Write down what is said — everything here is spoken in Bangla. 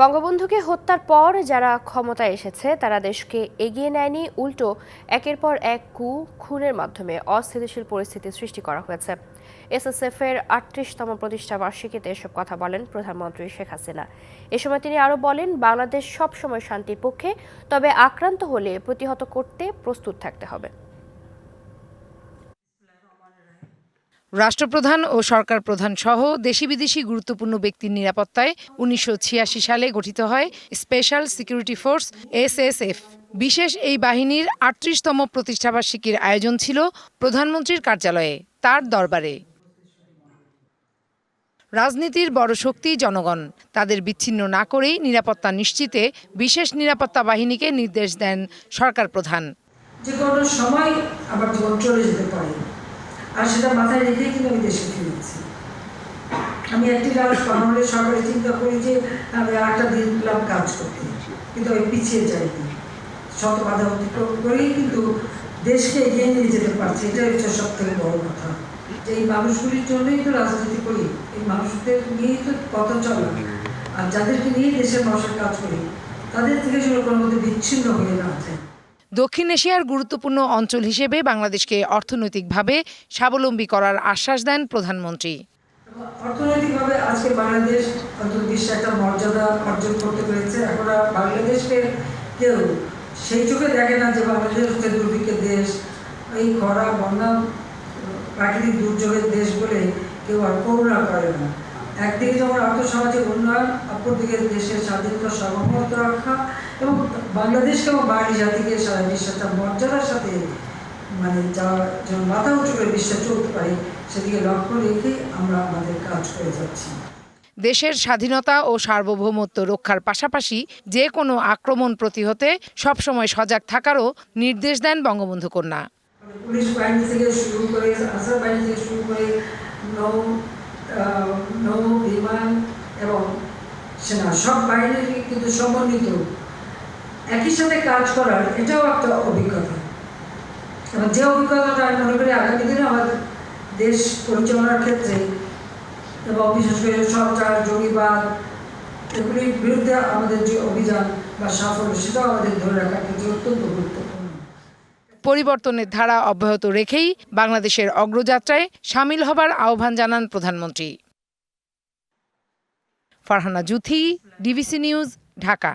বঙ্গবন্ধুকে হত্যার পর যারা ক্ষমতায় এসেছে, তারা দেশকে এগিয়ে নেয়নি, উল্টো একের পর এক কু, খুনের মাধ্যমে অস্থিতিশীল পরিস্থিতি সৃষ্টি করা হয়েছে। এসএসএফ এর আটত্রিশতম প্রতিষ্ঠা বার্ষিকীতে এসব কথা বলেন প্রধানমন্ত্রী শেখ হাসিনা। এ সময় তিনি আরও বলেন, বাংলাদেশ সবসময় শান্তির পক্ষে, তবে আক্রান্ত হলে প্রতিহত করতে প্রস্তুত থাকতে হবে। রাষ্ট্রপ্রধান ও সরকার প্রধান সহ দেশি বিদেশি গুরুত্বপূর্ণ ব্যক্তির নিরাপত্তায় উনিশশো ছিয়াশি সালে গঠিত হয় স্পেশাল সিকিউরিটি ফোর্স এসএসএফ। বিশেষ এই বাহিনীর আটত্রিশতম প্রতিষ্ঠাবার্ষিকীর আয়োজন ছিল প্রধানমন্ত্রীর কার্যালয়ে, তার দরবারে। রাজনীতির বড় শক্তি জনগণ, তাদের বিচ্ছিন্ন না করেই নিরাপত্তা নিশ্চিতে বিশেষ নিরাপত্তা বাহিনীকে নির্দেশ দেন সরকার প্রধান। যে কোনো সময় জীবন চলে যেতে পারে। আর সেটা মাথায় রেখেই কিন্তু আমি দেশে ফিরেছি আমি একটি লালস পাহাড়ে সকালে চিন্তা করি যে আমি আটটা দিন পেলাম কাজ করতে কিন্তু আমি পিছিয়ে যাইনি শত বাধা অতিক্রম করেই কিন্তু দেশকে এগিয়ে নিয়ে যেতে পারছি, এটাই হচ্ছে সব থেকে বড় কথা। যে এই মানুষগুলির জন্যই তো রাজনীতি করি, এই মানুষদের নিয়েই তো কথা চলা। আর যাদেরকে নিয়ে দেশের মানুষের কাজ করি, তাদের থেকে কোনো মধ্যে বিচ্ছিন্ন হয়ে না যায়। দক্ষিণ এশিয়ার গুরুত্বপূর্ণ অঞ্চল হিসেবে বাংলাদেশকে অর্থনৈতিকভাবে স্বাবলম্বী করার আশ্বাস দেন প্রধানমন্ত্রী। অর্থনৈতিকভাবে আজকে বাংলাদেশ বিশ্বে একটা মর্যাদা অর্জন করতে পেরেছে। এখন বাংলাদেশকে কেউ সেই চোখে দেখে না যে বাংলাদেশ হচ্ছে দুর্ভিক্ষের দেশ। এই খরা, বন্যা, প্রাকৃতিক দুর্যোগের দেশ বলে কেউ আর করুণা করে না। একদিকে যেমন আর্থসামাজিক উন্নয়ন অপরদিকে দেশের স্বাধীনতা সার্বভৌমত্ব রক্ষা এবং বাংলাদেশকে এবং বাঙালি জাতিকে সারা বিশ্বে একটা মর্যাদার সাথে মানে যা যেন মাথা উঁচু করে বিশ্বে চলতে পারে সেদিকে লক্ষ্য রেখে আমরা আমাদের কাজ করে যাচ্ছি। দেশের স্বাধীনতা ও সার্বভৌমত্ব রক্ষার পাশাপাশি যে কোনো আক্রমণ প্রতিহতে সবসময় সজাগ থাকারও নির্দেশ দেন বঙ্গবন্ধু কন্যা। মানে পুলিশ বাহিনী থেকে শুরু করে আনসার বাহিনী থেকে শুরু করে নৌ, বিমান এবং সেনা, সব বাহিনীর কিন্তু সমন্বিত। একই সাথে কাজ করার এটাও একটা অভিজ্ঞতা। এবং যে অভিজ্ঞতাটা আমি মনে করি আগামী দিনে আমাদের দেশ পরিচালনার ক্ষেত্রে এবং বিশেষ করে সরকার, জঙ্গিবাদ, এগুলির বিরুদ্ধে আমাদের যে অভিযান বা সাফল্য, সেটাও আমাদের ধরে রাখার ক্ষেত্রে অত্যন্ত গুরুত্বপূর্ণ। পরিবর্তনের ধারা অব্যাহত রেখেই বাংলাদেশের অগ্রযাত্রায় সামিল হবার আহ্বান জানান প্রধানমন্ত্রী। Farhana Juthi, DBC news, Dhaka.